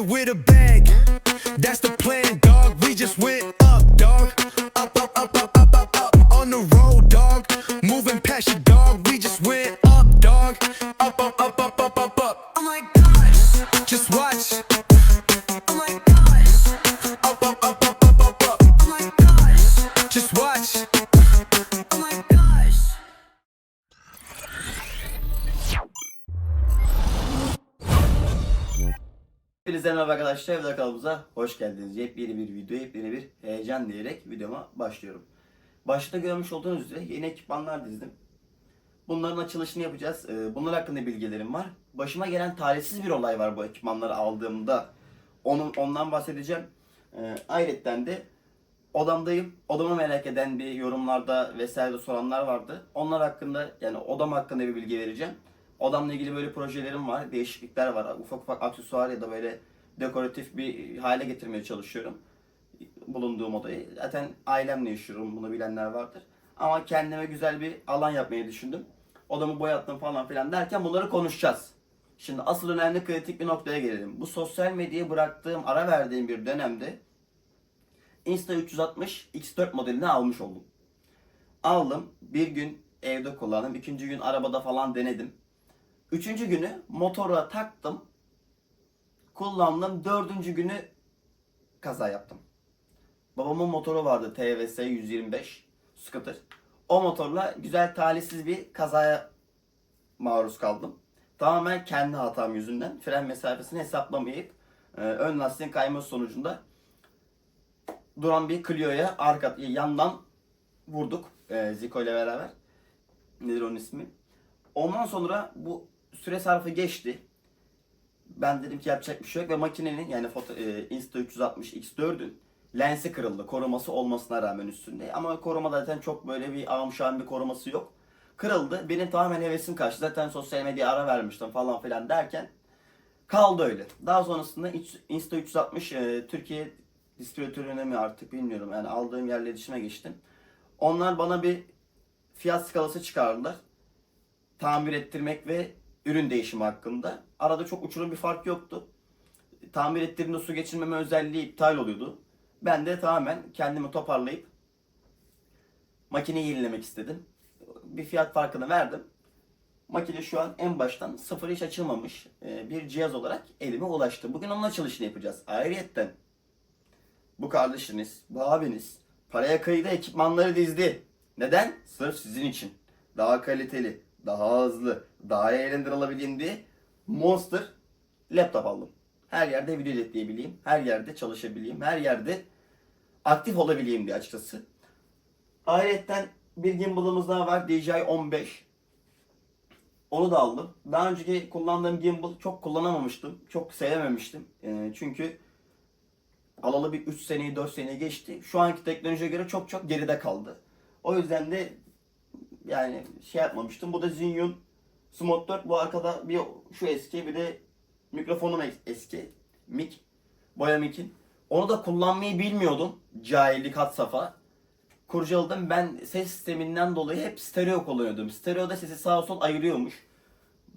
with a bang. Geldiniz. Yepyeni bir video, yepyeni bir heyecan diyerek videoma başlıyorum. Başta görmüş olduğunuz üzere yeni ekipmanlar dizdim. Bunların açılışını yapacağız. Ee, Bunlar hakkında bilgilerim var. Başıma gelen talihsiz bir olay var bu ekipmanları aldığımda. Onun, ondan bahsedeceğim. Ee, Ayrıca de odamdayım. Odamı merak eden bir yorumlarda vesaire soranlar vardı. Onlar hakkında yani odam hakkında bir bilgi vereceğim. Odamla ilgili böyle projelerim var, değişiklikler var. Ufak ufak aksesuar ya da böyle dekoratif bir hale getirmeye çalışıyorum. Bulunduğum odayı. Zaten ailemle yaşıyorum, bunu bilenler vardır. Ama kendime güzel bir alan yapmayı düşündüm. Odamı boyattım falan filan derken bunları konuşacağız. Şimdi asıl önemli kritik bir noktaya gelelim. Bu sosyal medyayı bıraktığım, ara verdiğim bir dönemde Insta 360 X4 modelini almış oldum. Aldım. Bir gün evde kullandım. ikinci gün arabada falan denedim. Üçüncü günü motora taktım. Kullandım. Dördüncü günü kaza yaptım. Babamın motoru vardı TVS 125 scooter. O motorla güzel talihsiz bir kazaya maruz kaldım. Tamamen kendi hatam yüzünden fren mesafesini hesaplamayıp e, ön lastiğin kayması sonucunda duran bir Clio'ya arka yandan vurduk e, Zico ile beraber. Nedir onun ismi? Ondan sonra bu süre sarfı geçti. Ben dedim ki yapacak bir şey yok ve makinenin yani foto, e, Insta 360 X4'ün lensi kırıldı. Koruması olmasına rağmen üstünde. Ama koruma zaten çok böyle bir ağım bir koruması yok. Kırıldı. Benim tamamen hevesim kaçtı. Zaten sosyal medya ara vermiştim falan filan derken kaldı öyle. Daha sonrasında Insta 360 e, Türkiye distribütörüne mi artık bilmiyorum. Yani aldığım yerle iletişime geçtim. Onlar bana bir fiyat skalası çıkardılar. Tamir ettirmek ve ürün değişimi hakkında. Arada çok uçurum bir fark yoktu. Tamir ettirdiğimde su geçirmeme özelliği iptal oluyordu. Ben de tamamen kendimi toparlayıp makineyi yenilemek istedim. Bir fiyat farkını verdim. Makine şu an en baştan sıfır hiç açılmamış e, bir cihaz olarak elime ulaştı. Bugün onun açılışını yapacağız. Ayrıyetten bu kardeşiniz, bu abiniz paraya kıydı ekipmanları dizdi. Neden? Sırf sizin için. Daha kaliteli, daha hızlı, daha eğlendirilebileyim diye Monster laptop aldım. Her yerde video editleyebileyim, her yerde çalışabileyim, her yerde aktif olabileyim diye açıkçası. Ayrıca bir gimbal'ımız daha var DJI 15. Onu da aldım. Daha önceki kullandığım gimbal çok kullanamamıştım. Çok sevememiştim. Ee, çünkü alalı bir 3 seneyi 4 seneyi geçti. Şu anki teknolojiye göre çok çok geride kaldı. O yüzden de yani şey yapmamıştım. Bu da Zinyon Smart 4. Bu arkada bir şu eski bir de mikrofonum es- eski. Mic. Boya mic'in. Onu da kullanmayı bilmiyordum. Cahillik had safha. Kurcaladım. Ben ses sisteminden dolayı hep stereo kullanıyordum. Stereoda sesi sağa sol ayırıyormuş.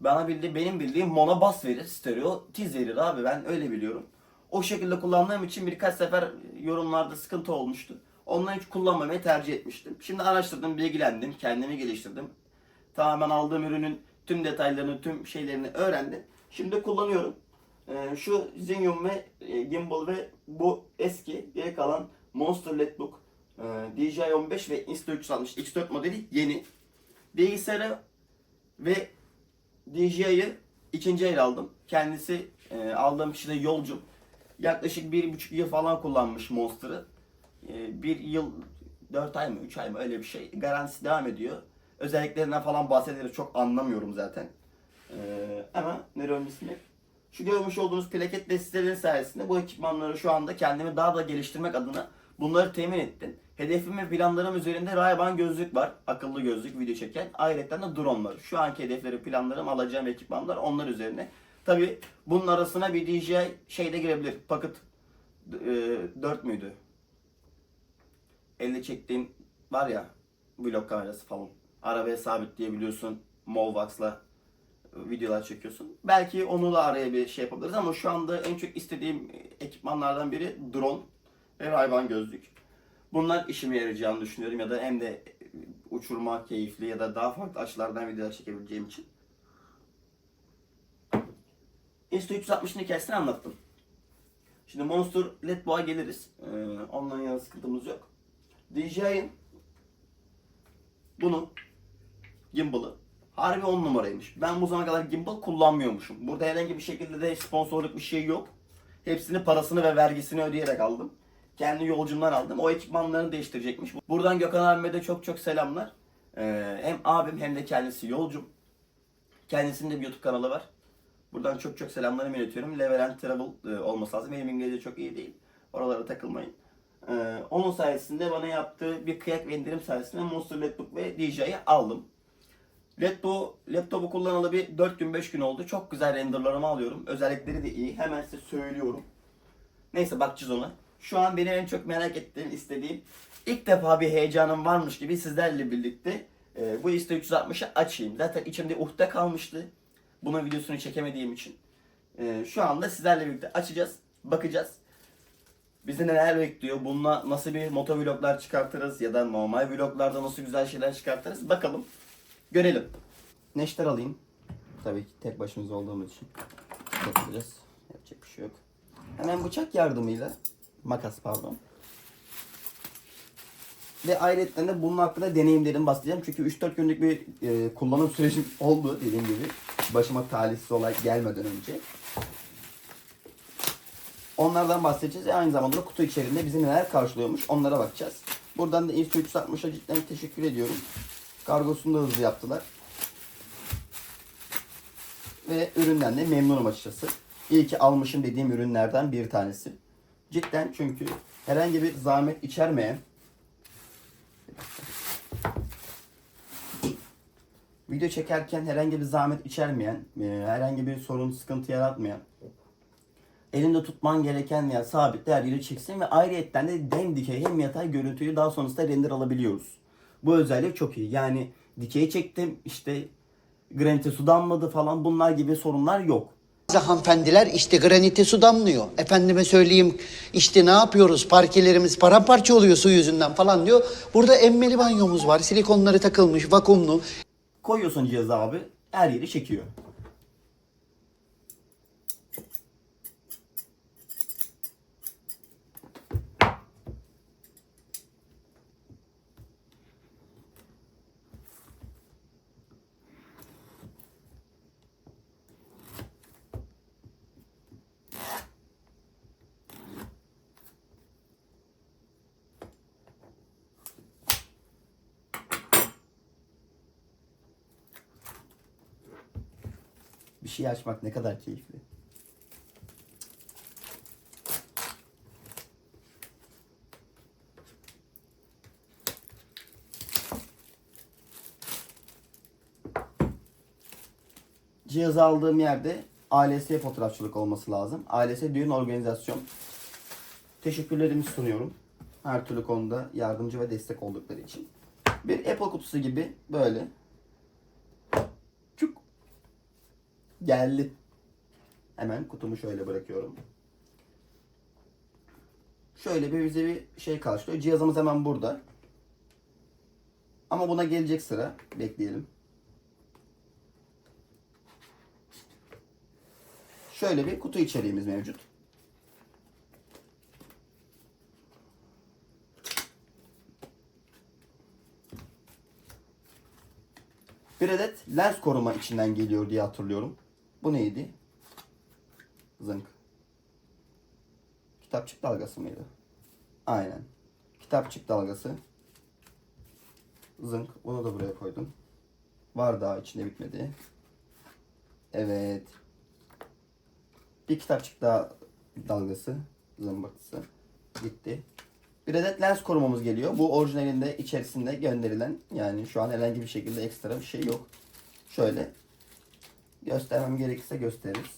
Bana bildiği, benim bildiğim mono bas verir, stereo tiz verir abi. Ben öyle biliyorum. O şekilde kullandığım için birkaç sefer yorumlarda sıkıntı olmuştu. Ondan hiç kullanmamayı tercih etmiştim. Şimdi araştırdım, bilgilendim, kendimi geliştirdim. Tamamen aldığım ürünün tüm detaylarını, tüm şeylerini öğrendim. Şimdi kullanıyorum. Ee, şu Zinyon ve e, Gimbal ve bu eski geri kalan Monster Letbook e, DJI 15 ve Insta360 X4 modeli yeni. Bilgisayarı ve DJI'yi ikinci el aldım. Kendisi e, aldığım kişi de yolcum. Yaklaşık bir buçuk yıl falan kullanmış Monster'ı. Bir yıl, dört ay mı, üç ay mı öyle bir şey. Garantisi devam ediyor. Özelliklerinden falan bahsederiz. Çok anlamıyorum zaten. E, ama Neron ismi. Şu görmüş olduğunuz plaket desteleri sayesinde bu ekipmanları şu anda kendimi daha da geliştirmek adına bunları temin ettim. Hedefim ve planlarım üzerinde Ray-Ban gözlük var. Akıllı gözlük, video çeken. Ayrıca de drone var. Şu anki hedefleri, planlarım, alacağım ekipmanlar onlar üzerine. Tabi bunun arasına bir DJI şey de girebilir. Pocket e, 4 müydü? Elle çektiğim var ya vlog kamerası falan. Arabaya sabitleyebiliyorsun. Molvax'la videolar çekiyorsun. Belki onu da araya bir şey yapabiliriz ama şu anda en çok istediğim ekipmanlardan biri drone ve hayvan gözlük. Bunlar işime yarayacağını düşünüyorum ya da hem de uçurma keyifli ya da daha farklı açılardan videolar çekebileceğim için. Insta360'ın hikayesini anlattım. Şimdi Monster Let Boğa geliriz. Ee, ondan yana sıkıntımız yok. DJI'ın bunu gimbal'ı harbi 10 numaraymış. Ben bu zamana kadar gimbal kullanmıyormuşum. Burada herhangi bir şekilde de sponsorluk bir şey yok. Hepsini parasını ve vergisini ödeyerek aldım. Kendi yolcumdan aldım. O ekipmanlarını değiştirecekmiş. Buradan Gökhan abime de çok çok selamlar. Ee, hem abim hem de kendisi yolcum. Kendisinin de bir YouTube kanalı var. Buradan çok çok selamlarımı iletiyorum. Level and Travel e, olması lazım. Benim İngilizce çok iyi değil. Oralara takılmayın. Ee, onun sayesinde bana yaptığı bir kıyak ve indirim sayesinde Monster Laptop ve DJI'yi aldım. Laptop, laptopu kullanalı bir 4 gün 5 gün oldu. Çok güzel renderlarımı alıyorum. Özellikleri de iyi. Hemen size söylüyorum. Neyse bakacağız ona. Şu an benim en çok merak ettiğim, istediğim ilk defa bir heyecanım varmış gibi sizlerle birlikte e, bu Insta360'ı açayım. Zaten içimde uhde kalmıştı. Bunun videosunu çekemediğim için. E, şu anda sizlerle birlikte açacağız. Bakacağız. Bizi neler bekliyor? Bununla nasıl bir motovloglar çıkartırız ya da normal vloglarda nasıl güzel şeyler çıkartırız? Bakalım. Görelim. Neşter alayım. Tabii ki tek başımıza olduğumuz için yapacağız. Yapacak bir şey yok. Hemen bıçak yardımıyla makas pardon. Ve ayrıca de bunun hakkında deneyimlerimi bahsedeceğim. Çünkü 3-4 günlük bir e, kullanım sürecim oldu dediğim gibi. Başıma talihsiz olay gelmeden önce. Onlardan bahsedeceğiz. ve Aynı zamanda da kutu içerisinde bizi neler karşılıyormuş onlara bakacağız. Buradan da Insta360'a cidden teşekkür ediyorum. Kargosunu da hızlı yaptılar. Ve üründen de memnunum açıkçası. İyi ki almışım dediğim ürünlerden bir tanesi. Cidden çünkü herhangi bir zahmet içermeyen video çekerken herhangi bir zahmet içermeyen, e, herhangi bir sorun, sıkıntı yaratmayan, elinde tutman gereken yer sabit her yeri çeksin ve ayrıyetten de hem dikey hem yatay görüntüyü daha sonrasında render alabiliyoruz. Bu özellik çok iyi. Yani dikey çektim işte granite su damladı falan bunlar gibi sorunlar yok. Bazı hanımefendiler işte granite su damlıyor. Efendime söyleyeyim işte ne yapıyoruz parkelerimiz paramparça oluyor su yüzünden falan diyor. Burada emmeli banyomuz var silikonları takılmış vakumlu. Koyuyorsun cihazı abi her yeri çekiyor. Şey açmak ne kadar keyifli. Cihazı aldığım yerde ALS fotoğrafçılık olması lazım. ALS düğün organizasyon. Teşekkürlerimi sunuyorum. Her türlü konuda yardımcı ve destek oldukları için. Bir Apple kutusu gibi böyle. Geldi. Hemen kutumu şöyle bırakıyorum. Şöyle bir bize bir şey karşılıyor. Cihazımız hemen burada. Ama buna gelecek sıra. Bekleyelim. Şöyle bir kutu içeriğimiz mevcut. Bir adet lens koruma içinden geliyor diye hatırlıyorum. Bu neydi? Zınk. Kitapçık dalgası mıydı? Aynen. Kitapçık dalgası. Zınk. Onu da buraya koydum. Var daha içinde bitmedi. Evet. Bir kitapçık daha dalgası. Zımbırtısı. Gitti. Bir adet lens korumamız geliyor. Bu orijinalinde içerisinde gönderilen yani şu an herhangi bir şekilde ekstra bir şey yok. Şöyle göstermem gerekirse gösteririz.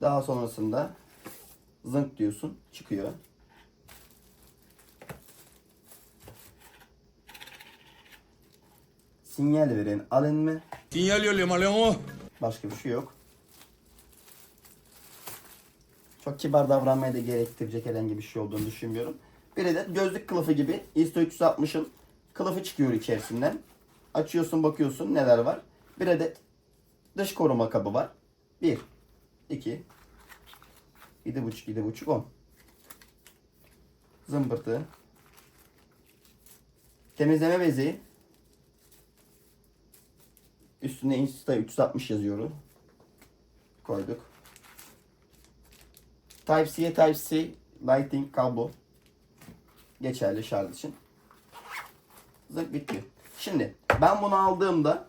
Daha sonrasında zınk diyorsun çıkıyor. sinyal veren alenme. Sinyal yolluyorum alo. Başka bir şey yok. Çok kibar davranmaya da gerektirecek herhangi bir şey olduğunu düşünmüyorum. Bir adet gözlük kılıfı gibi ISO 360'ın kılıfı çıkıyor içerisinden. Açıyorsun bakıyorsun neler var. Bir adet dış koruma kabı var. 1, 2, 7,5, 7,5, 10. Zımbırtı. Temizleme bezi. Üstüne Insta 360 yazıyor. Koyduk. Type-C'ye Type-C Lighting kablo. Geçerli şarj için. Zırt bitti. Şimdi ben bunu aldığımda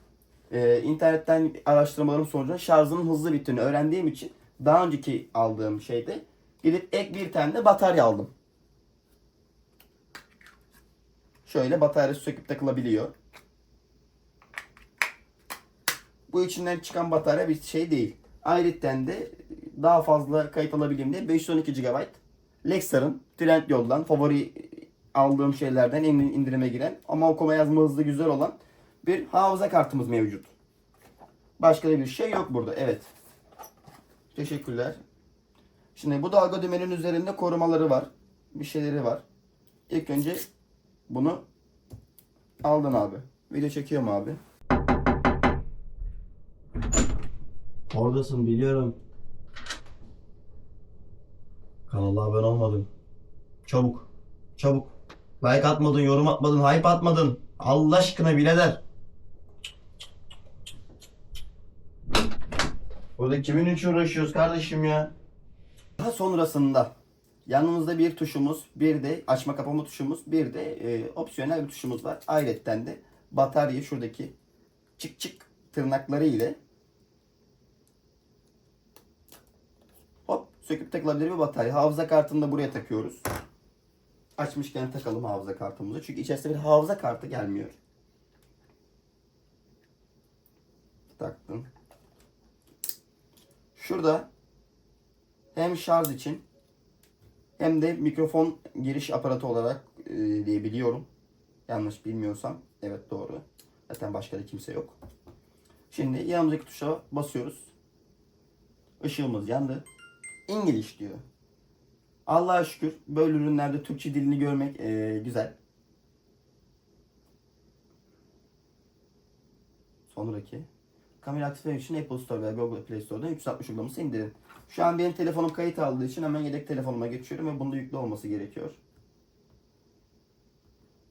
e, internetten araştırmalarım sonucu şarjının hızlı bittiğini öğrendiğim için daha önceki aldığım şeyde gidip ek bir tane de batarya aldım. Şöyle batarya söküp takılabiliyor. Bu içinden çıkan batarya bir şey değil. Ayrıca de daha fazla kayıt alabileyim diye 512 GB Lexar'ın Trendyol'dan favori aldığım şeylerden en indirime giren ama okuma yazma hızlı güzel olan bir hafıza kartımız mevcut. Başka bir şey yok burada. Evet. Teşekkürler. Şimdi bu dalga düğmenin üzerinde korumaları var. Bir şeyleri var. İlk önce bunu aldın abi. Video çekiyorum abi. Oradasın biliyorum. Kanala abone olmadın. Çabuk. Çabuk. Like atmadın, yorum atmadın, hype atmadın. Allah aşkına birader. Burada kimin için uğraşıyoruz kardeşim ya? Daha sonrasında yanımızda bir tuşumuz, bir de açma kapama tuşumuz, bir de e, opsiyonel bir tuşumuz var. Ayrıca de bataryayı şuradaki çık çık tırnakları ile hop söküp takılabilir bir batarya. Hafıza kartını da buraya takıyoruz. Açmışken takalım hafıza kartımızı. Çünkü içerisinde bir hafıza kartı gelmiyor. Taktım. Şurada hem şarj için hem de mikrofon giriş aparatı olarak e, diyebiliyorum. Yanlış bilmiyorsam. Evet doğru. Zaten başka da kimse yok. Şimdi yanımızdaki tuşa basıyoruz. Işığımız yandı. İngiliz diyor. Allah'a şükür böyle ürünlerde Türkçe dilini görmek e, güzel. Sonraki. Kamera aktiflemek için Apple Store veya Google Play Store'dan 360 uygulaması indirin. Şu an benim telefonum kayıt aldığı için hemen yedek telefonuma geçiyorum ve bunda yüklü olması gerekiyor.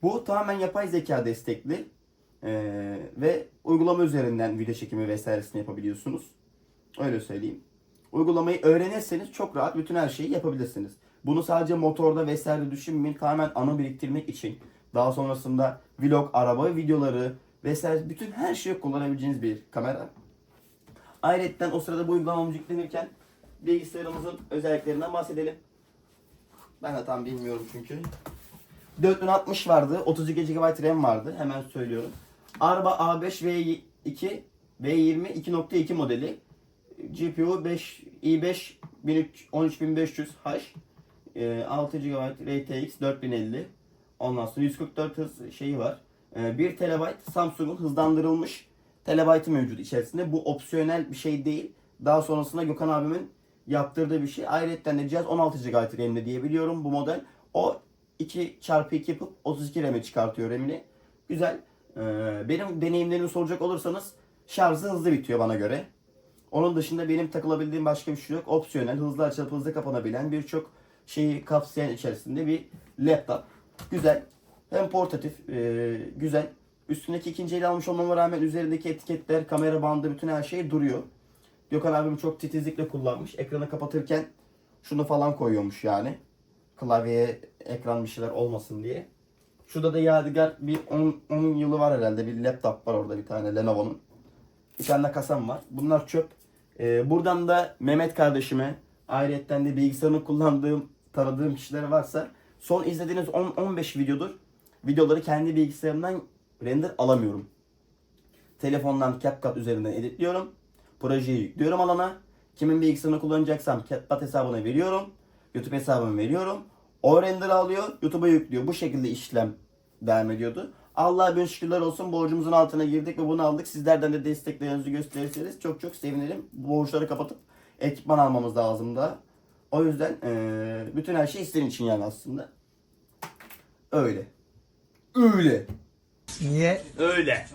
Bu tamamen yapay zeka destekli ee, ve uygulama üzerinden video çekimi vesairesini yapabiliyorsunuz. Öyle söyleyeyim. Uygulamayı öğrenirseniz çok rahat bütün her şeyi yapabilirsiniz. Bunu sadece motorda vesaire düşünmeyin. Tamamen anı biriktirmek için. Daha sonrasında vlog, araba videoları vesaire bütün her şeyi kullanabileceğiniz bir kamera. Ayrıca o sırada bu uygulamamız yüklenirken bilgisayarımızın özelliklerinden bahsedelim. Ben de tam bilmiyorum çünkü. 4060 vardı, 32 GB RAM vardı. Hemen söylüyorum. Arba A5 V2 V20 2.2 modeli. GPU 5 i5 13500H. 6 GB RTX 4050. Ondan sonra 144 hız şeyi var. 1 TB Samsung'un hızlandırılmış terabaytı mevcut içerisinde. Bu opsiyonel bir şey değil. Daha sonrasında Gökhan abimin yaptırdığı bir şey. Ayrıca de cihaz 16 GB RAM'de diyebiliyorum bu model. O 2 çarpı 2 yapıp 32 RAM'e çıkartıyor RAM'ini. Güzel. Ee, benim deneyimlerimi soracak olursanız şarjı hızlı bitiyor bana göre. Onun dışında benim takılabildiğim başka bir şey yok. Opsiyonel, hızlı açılıp hızlı kapanabilen birçok şeyi kapsayan içerisinde bir laptop. Güzel. Hem portatif, e, güzel. Üstündeki ikinci el almış olmama rağmen üzerindeki etiketler, kamera bandı, bütün her şey duruyor. Gökhan abim çok titizlikle kullanmış. Ekranı kapatırken şunu falan koyuyormuş yani. Klavyeye ekran bir şeyler olmasın diye. Şurada da Yadigar bir 10, 10 yılı var herhalde. Bir laptop var orada bir tane Lenovo'nun. Bir tane de kasam var. Bunlar çöp. Ee, buradan da Mehmet kardeşime ayrıyetten de bilgisayarını kullandığım, tanıdığım kişiler varsa son izlediğiniz 10-15 videodur. Videoları kendi bilgisayarımdan render alamıyorum. Telefondan CapCut üzerinden editliyorum. Projeyi yüklüyorum alana. Kimin bilgisayarını kullanacaksam CapCut hesabına veriyorum. YouTube hesabımı veriyorum. O render alıyor, YouTube'a yüklüyor. Bu şekilde işlem devam ediyordu. Allah'a bin şükürler olsun borcumuzun altına girdik ve bunu aldık. Sizlerden de desteklerinizi gösterirseniz çok çok sevinirim. Borçları kapatıp ekipman almamız lazım da. O yüzden eee, bütün her şey isterin için yani aslında. Öyle. Öyle. Öyle.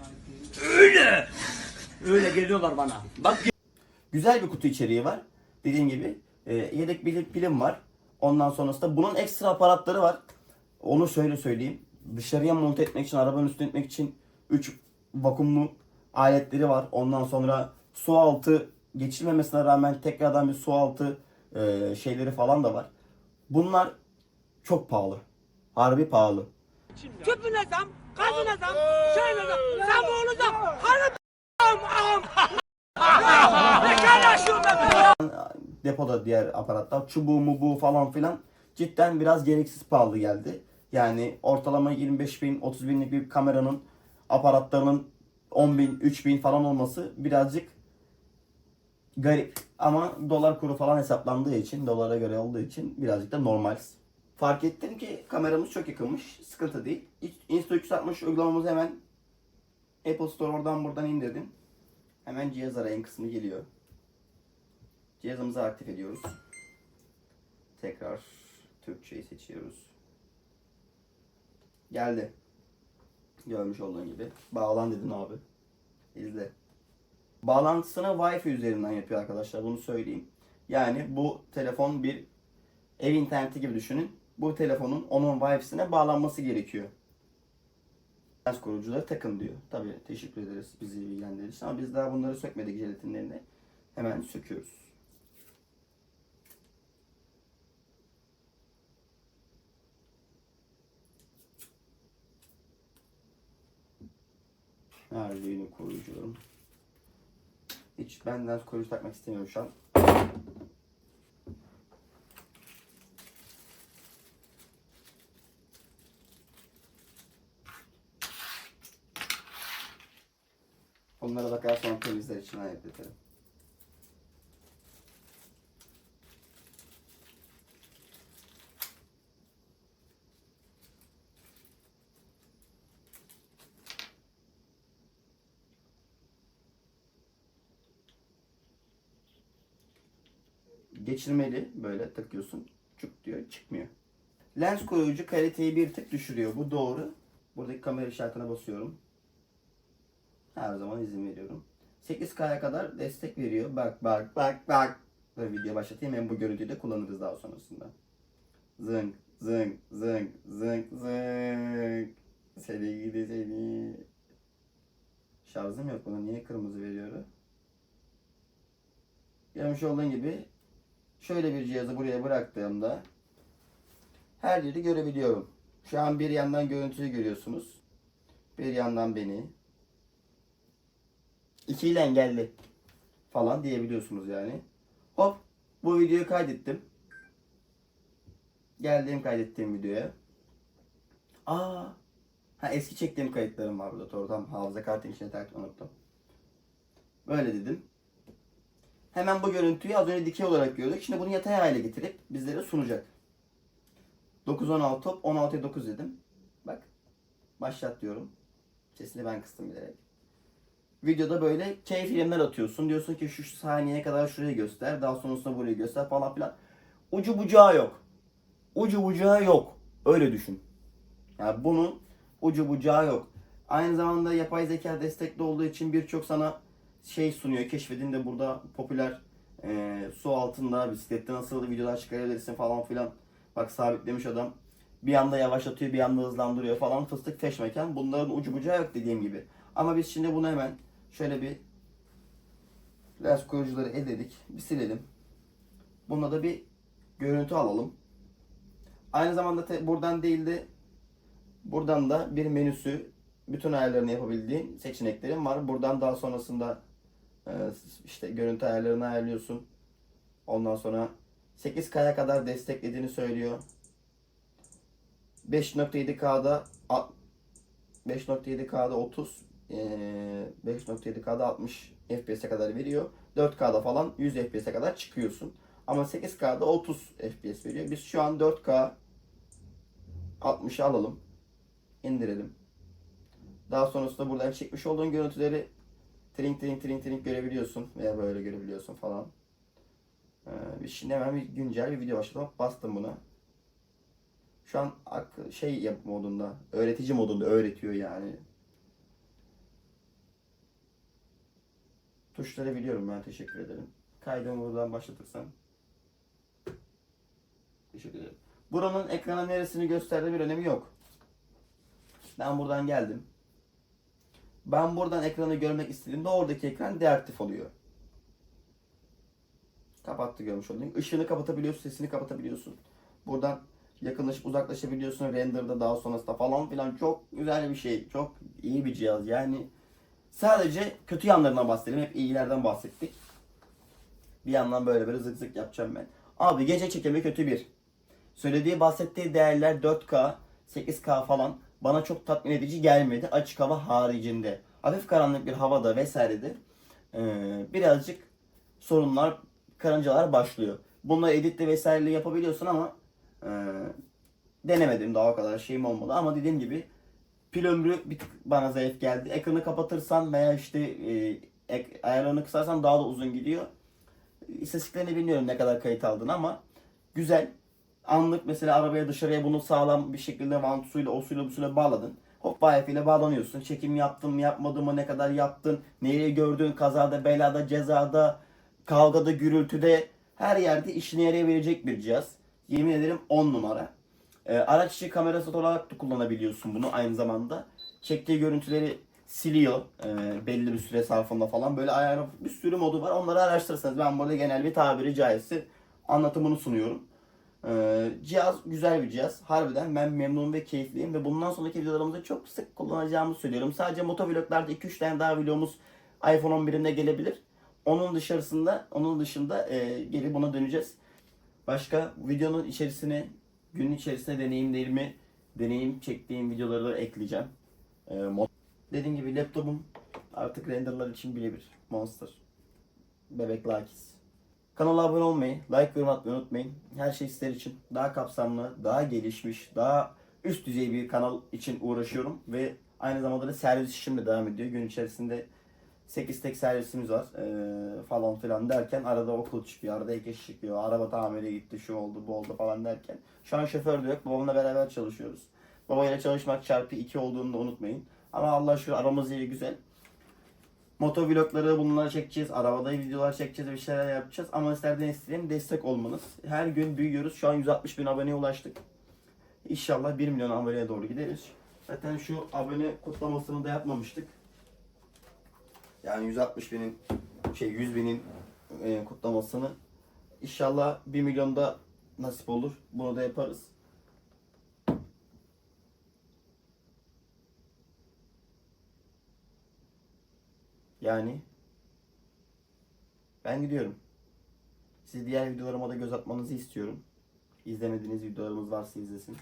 Öyle. Öyle geliyorlar bana. Bak Güzel bir kutu içeriği var. Dediğim gibi e, yedek bir pilim var. Ondan sonrasında bunun ekstra aparatları var. Onu şöyle söyleyeyim. Dışarıya monte etmek için, arabanın üstüne etmek için 3 vakumlu aletleri var. Ondan sonra su altı geçilmemesine rağmen tekrardan bir su altı e, şeyleri falan da var. Bunlar çok pahalı. Harbi pahalı. Tüpüne zam, gazına zam, şeyine zam, zam olacak. Hani am. Ne yaşıyorum ben? depoda diğer aparatlar çubuğu mubuğu falan filan cidden biraz gereksiz pahalı geldi. Yani ortalama 25 bin 30 binlik bir kameranın aparatlarının 10 bin 3 bin falan olması birazcık garip. Ama dolar kuru falan hesaplandığı için dolara göre olduğu için birazcık da normal. Fark ettim ki kameramız çok yakınmış. Sıkıntı değil. Insta360 uygulamamızı hemen Apple Store oradan buradan indirdim. Hemen cihaz arayın kısmı geliyor. Cihazımızı aktif ediyoruz. Tekrar Türkçeyi seçiyoruz. Geldi. Görmüş olduğun gibi. Bağlan dedin abi. İzle. Bağlantısını Wi-Fi üzerinden yapıyor arkadaşlar. Bunu söyleyeyim. Yani bu telefon bir ev interneti gibi düşünün. Bu telefonun onun Wi-Fi'sine bağlanması gerekiyor. Lens koruyucuları takın diyor. Tabii teşekkür ederiz bizi ilgilendirdiğiniz için ama biz daha bunları sökmedik jelatinlerini. Hemen söküyoruz. Nerede yine koruyucularım? Hiç benden koruyucu takmak istemiyorum şu an. Onlara bakar sonra için ayıklatırım. geçirmeli böyle takıyorsun. Çuk diyor çıkmıyor. Lens koruyucu kaliteyi bir tık düşürüyor. Bu doğru. Buradaki kamera işaretine basıyorum. Her zaman izin veriyorum. 8K'ya kadar destek veriyor. Bak bak bak bak. Böyle video başlatayım. Hem bu görüntüyü de kullanırız daha sonrasında. Zınk zınk zınk zınk zınk. Seni gidi seni. Şarjım yok buna. Niye kırmızı veriyor? Görmüş olduğun gibi şöyle bir cihazı buraya bıraktığımda her yeri görebiliyorum. Şu an bir yandan görüntüyü görüyorsunuz. Bir yandan beni. İkiyle engelli falan diyebiliyorsunuz yani. Hop bu videoyu kaydettim. Geldiğim kaydettiğim videoya. Aa, ha eski çektiğim kayıtlarım var burada. Doğru tamam hafıza kartın içine takip unuttum. Böyle dedim. Hemen bu görüntüyü az önce dikey olarak gördük. Şimdi bunu yatay hale getirip bizlere sunacak. 9-16 top 16'ya 9 dedim. Bak. Başlat diyorum. Sesini ben kıstım bilerek. Videoda böyle keyif filmler atıyorsun. Diyorsun ki şu saniyeye kadar şurayı göster. Daha sonrasında burayı göster falan filan. Ucu bucağı yok. Ucu bucağı yok. Öyle düşün. Yani bunun ucu bucağı yok. Aynı zamanda yapay zeka destekli olduğu için birçok sana şey sunuyor. Keşfedin de burada popüler e, su altında bisiklette nasıl videolar çıkarabilirsin falan filan. Bak sabitlemiş adam. Bir anda yavaşlatıyor, bir anda hızlandırıyor falan. Fıstık feşmeken. Bunların ucu bucağı yok dediğim gibi. Ama biz şimdi bunu hemen şöyle bir lens koruyucuları eledik. Bir silelim. Bunda da bir görüntü alalım. Aynı zamanda te- buradan değil de buradan da bir menüsü bütün ayarlarını yapabildiğin seçeneklerim var. Buradan daha sonrasında e, işte görüntü ayarlarını ayarlıyorsun. Ondan sonra 8K'ya kadar desteklediğini söylüyor. 5.7K'da a- 5.7K'da 30 e, 5.7K'da 60 FPS'e kadar veriyor. 4K'da falan 100 FPS'e kadar çıkıyorsun. Ama 8K'da 30 FPS veriyor. Biz şu an 4K 60'ı alalım. indirelim. Daha sonrasında buradan çekmiş olduğun görüntüleri trink trink trink trink görebiliyorsun veya böyle görebiliyorsun falan. Ee, şimdi hemen bir güncel bir video başladım. Bastım buna. Şu an şey yap modunda, öğretici modunda öğretiyor yani. Tuşları biliyorum ben teşekkür ederim. Kaydımı buradan başlatırsam. Teşekkür ederim. Buranın ekrana neresini gösterdiği bir önemi yok. Ben buradan geldim. Ben buradan ekranı görmek istediğimde oradaki ekran deaktif oluyor. Kapattı görmüş oldun. Işığını kapatabiliyorsun, sesini kapatabiliyorsun. Buradan yakınlaşıp uzaklaşabiliyorsun renderda daha sonrasında falan filan çok güzel bir şey. Çok iyi bir cihaz. Yani sadece kötü yanlarından bahsedelim. Hep iyilerden bahsettik. Bir yandan böyle böyle zık zık yapacağım ben. Abi gece çekimi kötü bir. Söylediği bahsettiği değerler 4K, 8K falan bana çok tatmin edici gelmedi. Açık hava haricinde. Hafif karanlık bir havada vesairede eee, birazcık sorunlar, karıncalar başlıyor. Bunları editle vesaire yapabiliyorsun ama eee, denemedim daha o kadar şeyim olmadı. Ama dediğim gibi pil ömrü bir tık bana zayıf geldi. Ekranı kapatırsan veya işte eee, ek, ayarlarını kısarsan daha da uzun gidiyor. İstatistiklerini bilmiyorum ne kadar kayıt aldığını ama güzel. Anlık mesela arabaya dışarıya bunu sağlam bir şekilde vantusuyla, o suyla, bu suyla bağladın. Hop Wi-Fi ile bağlanıyorsun. Çekim yaptın mı yapmadın mı ne kadar yaptın. Neyi gördün kazada, belada, cezada, kavgada, gürültüde her yerde işine yarayabilecek bir cihaz. Yemin ederim 10 numara. Ee, araç içi kamerası olarak da kullanabiliyorsun bunu aynı zamanda. Çektiği görüntüleri siliyor e, belli bir süre sarfında falan. Böyle ayarlı bir sürü modu var. Onları araştırırsanız ben burada genel bir tabiri caizse anlatımını sunuyorum. Ee, cihaz güzel bir cihaz. Harbiden ben memnun ve keyifliyim ve bundan sonraki videolarımızda çok sık kullanacağımı söylüyorum. Sadece motovloglarda 2-3 tane daha videomuz iPhone 11'inde gelebilir. Onun dışarısında, onun dışında e, geri buna döneceğiz. Başka videonun içerisine, günün içerisine deneyimlerimi, deneyim çektiğim videoları da ekleyeceğim. Ee, Dediğim gibi laptopum artık renderlar için birebir. Monster. Bebek Lakis. Kanala abone olmayı, like yorum atmayı unutmayın. Her şey sizler için daha kapsamlı, daha gelişmiş, daha üst düzey bir kanal için uğraşıyorum. Ve aynı zamanda da servis işim de devam ediyor. Gün içerisinde 8 tek servisimiz var ee, falan filan derken arada okul çıkıyor, arada ek iş çıkıyor, araba tamire gitti, şu oldu, bu oldu falan derken. Şu an şoför de yok, babamla beraber çalışıyoruz. Babayla çalışmak çarpı 2 olduğunu da unutmayın. Ama Allah şu aramız iyi güzel. Motovlogları bunları çekeceğiz. Arabada videolar çekeceğiz. Bir şeyler yapacağız. Ama sizlerden istediğim destek olmanız. Her gün büyüyoruz. Şu an 160 bin aboneye ulaştık. İnşallah 1 milyon aboneye doğru gideriz. Zaten şu abone kutlamasını da yapmamıştık. Yani 160 binin şey 100 binin e, kutlamasını İnşallah 1 milyonda nasip olur. Bunu da yaparız. Yani ben gidiyorum. Siz diğer videolarıma da göz atmanızı istiyorum. İzlemediğiniz videolarımız varsa izlesin.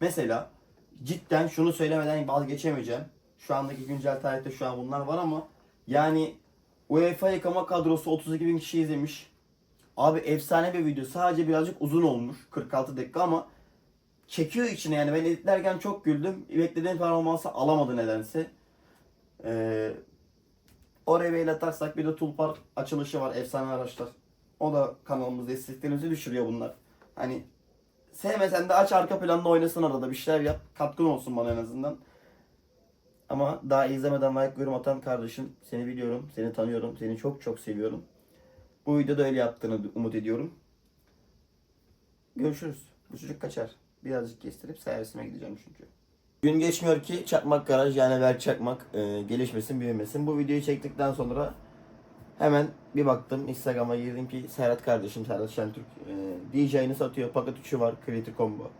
Mesela cidden şunu söylemeden vazgeçemeyeceğim. Şu andaki güncel tarihte şu an bunlar var ama yani UEFA yıkama kadrosu 32 bin kişi izlemiş. Abi efsane bir video. Sadece birazcık uzun olmuş. 46 dakika ama çekiyor içine yani. Ben editlerken çok güldüm. Beklediğim performansı alamadı nedense. Ee, Oraya mail atarsak bir de Tulpar açılışı var efsane araçlar. O da kanalımızda isteklerimizi düşürüyor bunlar. Hani sevmesen de aç arka planda oynasın arada bir şeyler yap. Katkın olsun bana en azından. Ama daha izlemeden like yorum atan kardeşim seni biliyorum, seni tanıyorum, seni çok çok seviyorum. Bu videoda öyle yaptığını umut ediyorum. Görüşürüz. Bu çocuk kaçar. Birazcık kestirip servisime gideceğim çünkü. Gün geçmiyor ki Çakmak Garaj yani Berk Çakmak e, gelişmesin büyümesin. Bu videoyu çektikten sonra hemen bir baktım Instagram'a girdim ki Serhat kardeşim Serhat Şentürk e, DJ'ini satıyor. Paket 3'ü var Creative Combo.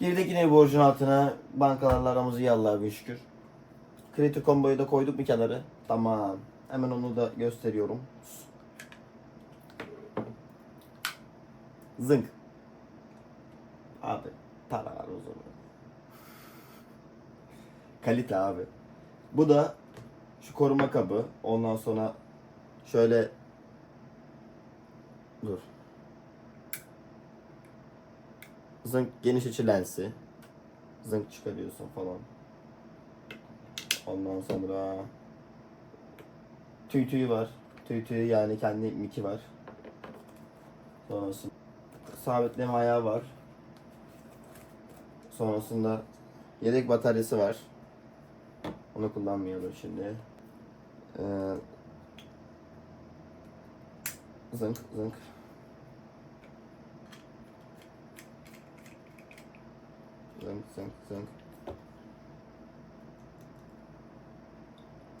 Girdik yine borcun altına. Bankalarla aramız iyi Allah'a bin şükür. Creative Combo'yu da koyduk bir kenara. Tamam. Hemen onu da gösteriyorum. Zınk. Abi para var o zaman. Kalite abi. Bu da şu koruma kabı. Ondan sonra şöyle dur. Zınk geniş açı lensi. Zınk çıkarıyorsun falan. Ondan sonra tüy tüyü var. Tüy tüyü yani kendi miki var. Sonrasında sabitleme ayağı var. Sonrasında yedek bataryası var. Onu kullanmıyorum şimdi. Ee, zınk zınk. Zınk zınk zınk.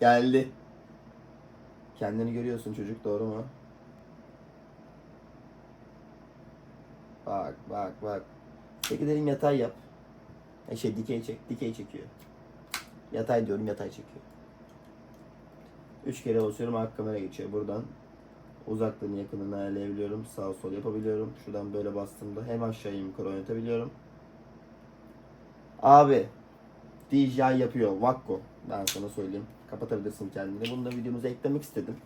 Geldi. Kendini görüyorsun çocuk doğru mu? Bak bak bak. Peki dedim yatay yap. E şey dikey çek, dikey çekiyor. Yatay diyorum yatay çekiyor. Üç kere basıyorum arka kamera geçiyor. Buradan uzaklığını yakınını ayarlayabiliyorum. Sağ sol yapabiliyorum. Şuradan böyle bastığımda hem aşağı hem yukarı oynatabiliyorum. Abi DJI yapıyor. Vakko. Ben sana söyleyeyim. Kapatabilirsin kendini. Bunu da videomuza eklemek istedim.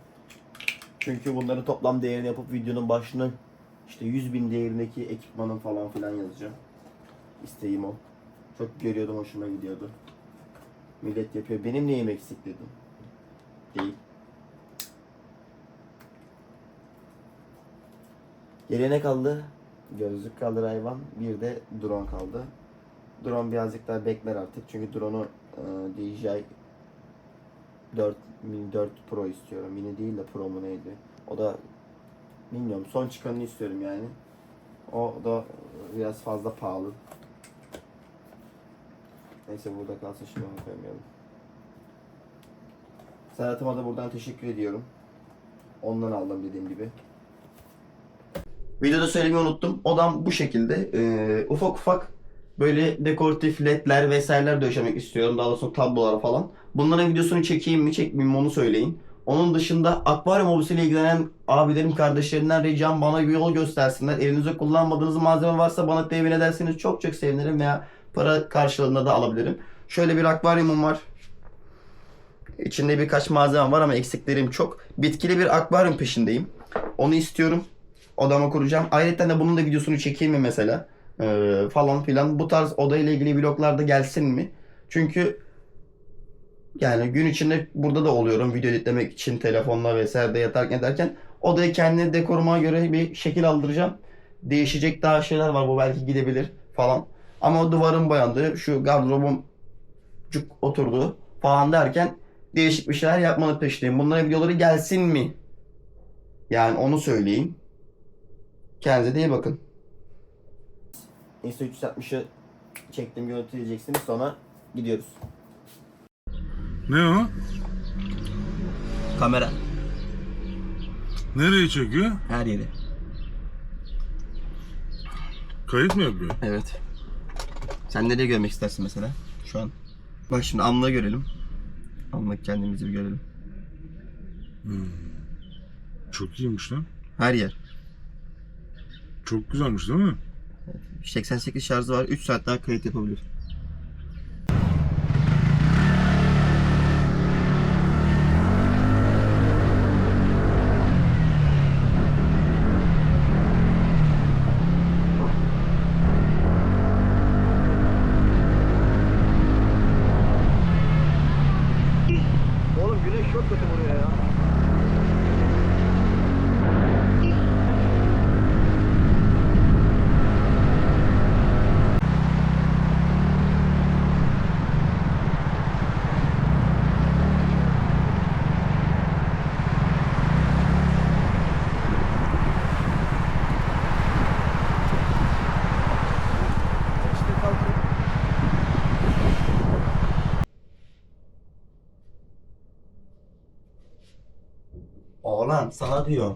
Çünkü bunların toplam değerini yapıp videonun başını işte 100 bin değerindeki ekipmanın falan filan yazacağım. İsteğim o. Çok görüyordum hoşuma gidiyordu. Millet yapıyor. Benim neyim eksik dedim. Değil. Geriye ne kaldı? Gözlük kaldı hayvan. Bir de drone kaldı. Drone birazcık daha bekler artık. Çünkü drone'u e, DJI 4 Mini 4 Pro istiyorum. Mini değil de Pro mu neydi? O da bilmiyorum. Son çıkanını istiyorum yani. O da biraz fazla pahalı. Neyse burada kalsın şimdi onu koymayalım. Serhat'ıma da buradan teşekkür ediyorum. Ondan aldım dediğim gibi. Videoda söylemeyi unuttum. Odam bu şekilde. Ee, ufak ufak böyle dekoratif ledler vesaireler döşemek istiyorum. Daha doğrusu tablolar falan. Bunların videosunu çekeyim mi çekmeyeyim mi onu söyleyin. Onun dışında akvaryum hobisiyle ilgilenen abilerim kardeşlerimden ricam bana yol göstersinler. Elinizde kullanmadığınız malzeme varsa bana temin ederseniz çok çok sevinirim veya para karşılığında da alabilirim. Şöyle bir akvaryumum var. İçinde birkaç malzeme var ama eksiklerim çok. Bitkili bir akvaryum peşindeyim. Onu istiyorum. Odama kuracağım. Ayrıca de bunun da videosunu çekeyim mi mesela? Ee, falan filan. Bu tarz odayla ilgili vloglarda gelsin mi? Çünkü yani gün içinde burada da oluyorum video editlemek için telefonla vesaire de yatarken ederken odayı kendi dekoruma göre bir şekil aldıracağım. Değişecek daha şeyler var bu belki gidebilir falan. Ama o duvarın boyandığı şu gardırobum cuk oturdu falan derken değişik bir şeyler yapmanı peşindeyim. Bunların videoları gelsin mi? Yani onu söyleyeyim. Kendinize iyi bakın. Insta360'ı çektim görüntüleyeceksiniz sonra gidiyoruz. Ne o? Kamera Nereye çekiyor? her yeri. Kayıt mı yapıyor? Evet. Sen nereye görmek istersin mesela şu an? Bak şimdi anla görelim. Anla kendimizi bir görelim. Çok iyiymiş lan. Her yer. Çok güzelmiş değil mi? 88 şarjı var. 3 saat daha kayıt yapabilir. Sana diyor.